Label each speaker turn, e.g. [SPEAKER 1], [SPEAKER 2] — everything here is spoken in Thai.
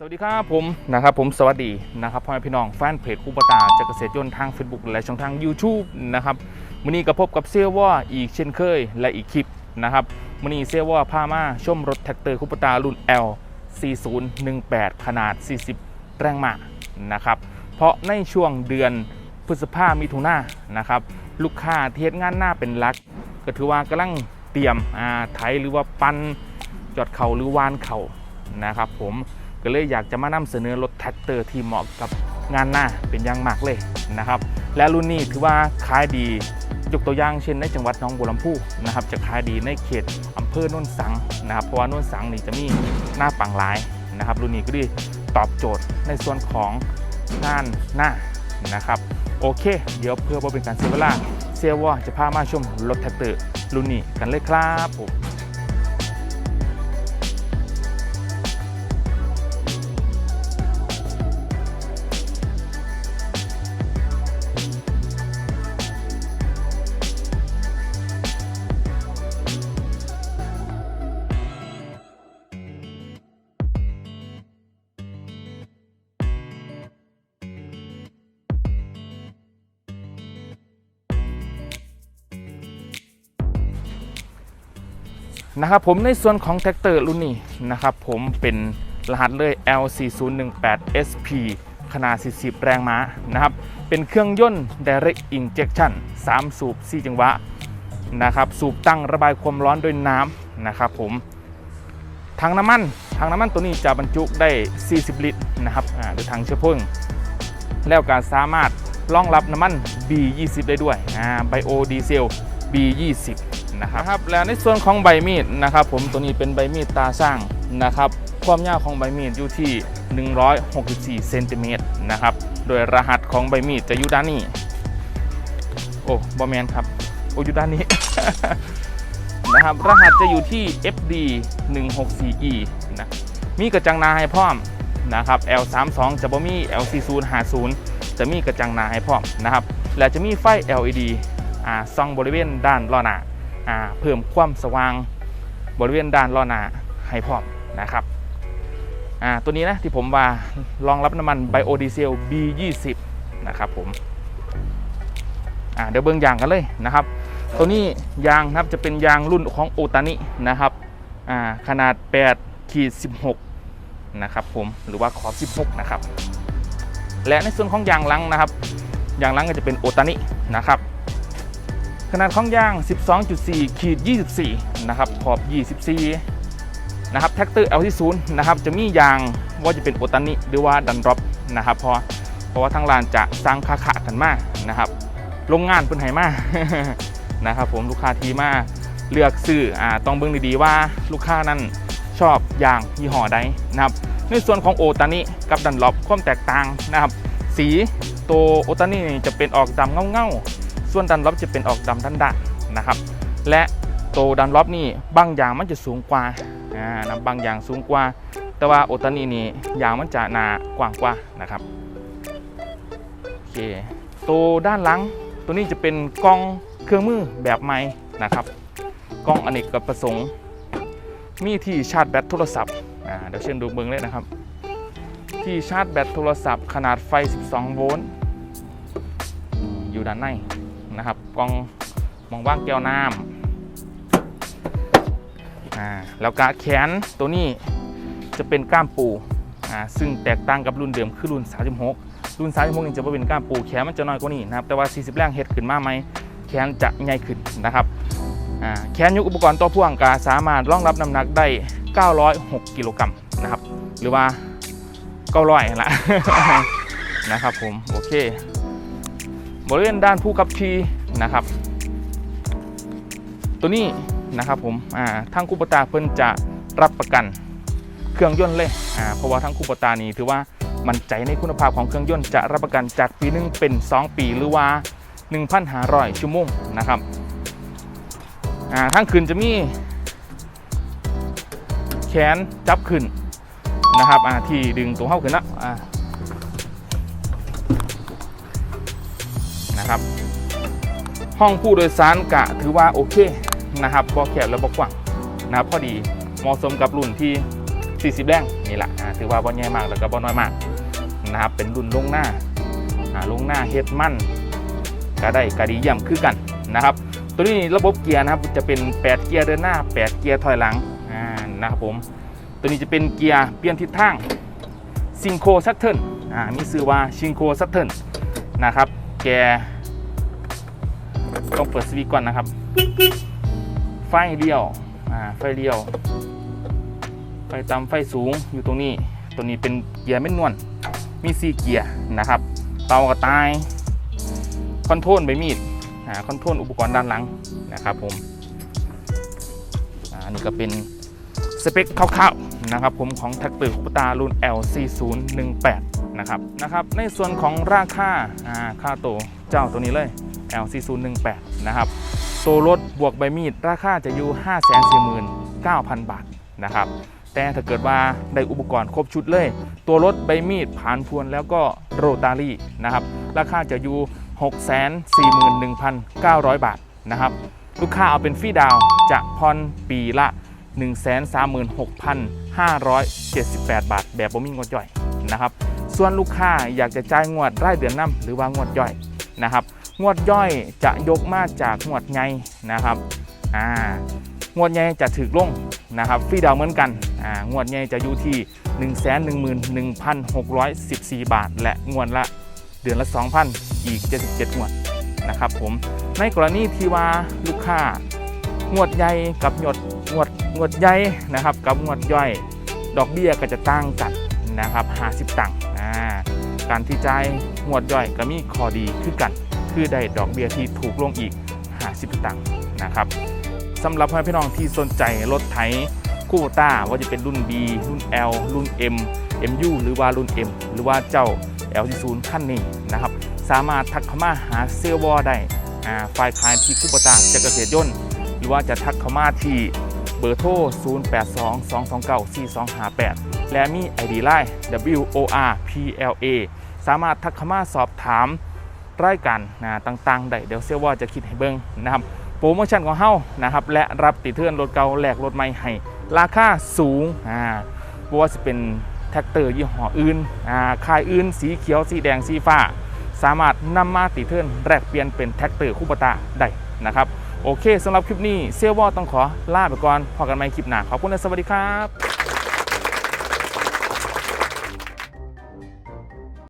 [SPEAKER 1] สวัสดีครับผมนะครับผมสวัสดีนะครับพ่อแม่พี่น้องแฟนเพจคูปตาจากเกษตรยนต์ทาง Facebook และช่องทาง YouTube นะครับวันนี้ก็พบกับเซลว่าอีกเช่นเคยและอีกคลิปนะครับวันนี้เซลว่าพามาชมรถแท็กเตอร์คูปตารุ่น L 4018 ขนาด 40 แรงม้านะครับเพราะในช่วงเดือนพฤษภามิถุนายนนะครับลูกค้าเที่เฮ็ดงานหน้าเป็นลัก ก็ถือว่ากำลังเตรียมอ่าไถหรือว่าปันจอดเข่าหรือวานเข่านะครับผม ก็เลยอยากจะมานำเสนอรถแท็กเตอร์ที่เหมาะกับงานหน้าเป็นอย่างมากเลยนะครับ และรุ่นนี้ถือว่าขายดียกตัวอย่างเช่นในจังหวัดหนองบัวลำพูนะครับ จะขายดีในเขตอำเภอโน่นสังนะครับ เพราะว่าโน่นสังนี่จะมีหน้าปังหลายนะครับ รุ่นนี้ก็ด้ตอบโจทย์ในส่วนของงานหน้านะครับ โอเค เดี๋ยวเพื่อเป็นการเสียเวลาเซียว่าจะพามาชมรถแท็กเตอร์รุ่นนี้กันเลยครับผม นะครับผมในส่วนของแท็กเตอร์รุ่นนี้นะครับผมเป็นรหัสเลย L4018SP ขนาด 40 แรงม้านะครับ เป็นเครื่องยนต์ Direct Injection 3 สูบ 4 จังหวะนะครับ สูบตั้งระบายความร้อนด้วยน้ำนะครับผมถังน้ำมันถังน้ำมันตัวนี้จะบรรจุได้ 40 ลิตรนะครับอ่าหรือถังเชื้อเพลิง แล้วก็สามารถรองรับน้ำมัน B20 ได้ด้วยอ่าไบโอดีเซล B20 นะครับแล้วในส่วนของใบมีดนะครับ ผมตัวนี้เป็นใบมีดตาสร้างนะครับความยาวของใบมีดอยู่ที่ 164เซนติเมตรนะครับโดยรหัสของใบมีดจะอยู่ด้านนี้โอ้บอแมนครับโอ้อยู่ด้านนี้นะครับรหัสจะอยู่ที่ FD 164E นะมีกระจังหนาให้พร้อมนะครับ L32 จะบ่มี L4050 จะมีกระจังหนาให้พร้อมนะครับและจะมีไฟ LED อ่าส่องบริเวณด้านล้อหน้า เพิ่มความสว่างบริเวณด้านล้อหน้าให้พร้อมนะครับตัวนี้นะที่ผมว่ารองรับน้ำมันไบโอดีเซล B20 นะครับผมเดี๋ยวเบิ่งยางกันเลยนะครับ ตัวนี้ยางนะครับจะเป็นยางรุ่นของโอตานินะครับอ่าขนาด8ขีด16นะครับผมหรือว่าขอบ16นะครับและในส่วนของยางลังนะครับยางลังก็จะเป็นโอตานินะครับ ขนาดข้องยาง 12.4ขีด24 นะครับ ขอบ 24 นะครับ แท็กเตอร์ L ที่0นะครับ จะมียางว่าจะเป็นโอตานิหรือว่าดันรอปนะครับเพราะเพราะว่าทางร้านจะสร้างคาขะกันมากนะครับ โรงงานเป็นไหมากนะครับ ผมลูกค้าทีมาเลือกซื้ออ่าต้องเบิ่งดีๆว่าลูกค้านั้นชอบยางยี่ห้อใดนะครับ ในส่วนของโอตานิกับดันลอปความแตกต่างนะครับ สีตัวโอตานิจะเป็นออกดำเงาๆ ส่วนดันลอปจะเป็นออกดำด้านๆนะครับ และตัวดันลอปนี่บางอย่างมันจะสูงกว่าอ่านะบางอย่างสูงกว่า แต่ว่าโอตานินี่ยางมันจะหนากว้างกว่านะครับโอเคตัวด้านหลังตัวนี้จะเป็นกล้องเครื่องมือแบบใหม่นะครับกล้องอเนกประสงค์ มีที่ชาร์จแบตโทรศัพท์อ่าเดี๋ยวเชิญดูเบิ้งเลยนะครับ ที่ชาร์จแบตโทรศัพท์ขนาดไฟ 12 โวลต์อยู่ด้านใน นะครับกล้องมองว่างแก้วน้ำอ่าแล้วก็แขนตัวนี้จะเป็นก้ามปูอ่าซึ่งแตกต่างกับรุ่นเดิมคือรุ่น 36 รุ่น 36นี่จะเป็นก้ามปูแขนมันจะน้อยกว่านี้นะครับแต่ว่า 40 แรงเฮ็ดขึ้นมาไหมแขนจะใหญ่ขึ้นนะครับอ่าแขนยกอุปกรณ์ต่อพ่วงก็สามารถรองรับน้ำหนักได้ 906 กิโลกรัมนะครับหรือว่า900ละนะครับผมโอเค บริเวณด้านผู้ขับขี่นะครับ ตัวนี้นะครับผมอ่าทางคูปตาเพิ่นจะรับประกันเครื่องยนต์เลยอ่าเพราะว่าทางคูปตานี่ถือว่ามั่นใจในคุณภาพของเครื่องยนต์จะรับประกันจากปีหนึงเป็น 2 ปีหรือว่า 1,500 ชั่วโมงนะครับอ่าทางขึ้นจะมีแขนจับขึ้นนะครับอ่าที่ดึงตัวเข้าขึ้นนะ นะครับ ห้องผู้โดยสารกะถือว่าโอเคนะครับบ่แคบและบ่กว้างนะครับพอดีเหมาะสมกับรุ่นที่ 40แรงนี่แหละถือว่าบ่ใหญ่มากแล้วก็บ่น้อยมากนะครับเป็นรุ่นลงหน้าอ่าลงหน้าเฮดมั่นก็ได้ก็ดีเยี่ยมคือกันนะครับ ตัวนี้ระบบเกียร์นะครับจะเป็น 8 เกียร์เดินหน้า 8 เกียร์ถอยหลังนะครับผมตัวนี้จะเป็นเกียร์เปลี่ยนทิศทางซิงโครซัตเทิลมีชื่อว่าซิงโครซัตเทิลนะครับแก ต้องเปิดสวิตช์ก่อนนะครับ ไฟเลี้ยวอ่าไฟเลี้ยว ไฟต่ำไฟสูงอยู่ตรงนี้ ตัวนี้เป็นเกียร์เม็ดนวลมีซีเกียร์นะครับเตากระต่ายคอนโทรลใบมีดอ่าคอนโทรลอุปกรณ์ด้านหลังนะครับผมอ่าอันนี้ก็เป็นสเปคคร่าวๆนะครับผมของแท็กเตอร์คุปตารุ่น L4018 นะครับนะครับในส่วนของราคาอ่าค่าตัวเจ้าตัวนี้เลย L4018 นะครับตัวรถบวกใบมีดราคาจะอยู่ 549,000 บาทนะครับแต่ถ้าเกิดว่าได้อุปกรณ์ครบชุดเลย ตัวรถใบมีดผ่านพวนแล้วก็โรตารี่นะครับราคาจะอยู่ 641,900 บาทนะครับลูกค้าเอาเป็นฟรีดาวจะผ่อนปีละ 136,578 บาท แบบบ่มีงวดย่อยนะครับส่วนลูกค้าอยากจะจ่ายงวดรายเดือนน้ำหรือว่างวดย่อย นะครับ งวดย่อยจะยกมาจากงวดไงนะครับอ่างวดไงจะถือลงนะครับฟรีดาวเหมือนกันอ่างวดไงจะอยู่ที่ 111,614 บาท และงวดละเดือนละ 2,000 อีก 77 งวดนะครับผมในกรณีที่ว่าลูกค้างวดใหญ่กับงวดงวดงวดใหญ่นะครับกับงวดย่อย ดอกเบี้ยก็จะต่างกันนะครับ50 ตังค์ การที่จ่ายงวดย่อยก็มีข้อดีคือกัน คือได้ดอกเบี้ยที่ถูกลงอีก 50 ตังค์นะครับสำหรับพ่อพี่น้องที่สนใจรถไถคู่ต้าว่าจะเป็นรุ่น B รุ่น L รุ่น M MU หรือว่ารุ่น M หรือว่าเจ้า L40 ขั้นนี้นะครับ สามารถทักเข้ามาหาเซลวอได้อ่าฝ่ายขายที่คู่ต้าจะเกษตรยนต์ หรือว่าจะทักเข้ามาที่เบอร์โทร 0822294258 และมี ID Line WORPLA สามารถทักเข้ามาสอบถามรายการนะต่างๆได้เดี๋ยวเซลว่าจะคิดให้เบิ้งนะครับโปรโมชั่นของเฮานะครับและรับติดเทือนรถเก่าแลกรถใหม่ให้ราคาสูงอ่าบ่ว่าจะเป็นแท็กเตอร์ยี่ห้ออื่นอ่าค่ายอื่น สีเขียวสีแดงสีฟ้า สามารถนำมาติดเทือนแลกเปลี่ยนเป็นแท็กเตอร์คู่ปตาได้นะครับโอเคสำหรับคลิปนี้เซลว่าต้องขอลาไปก่อนพอกันใหม่คลิปหน้าขอบคุณและสวัสดีครับ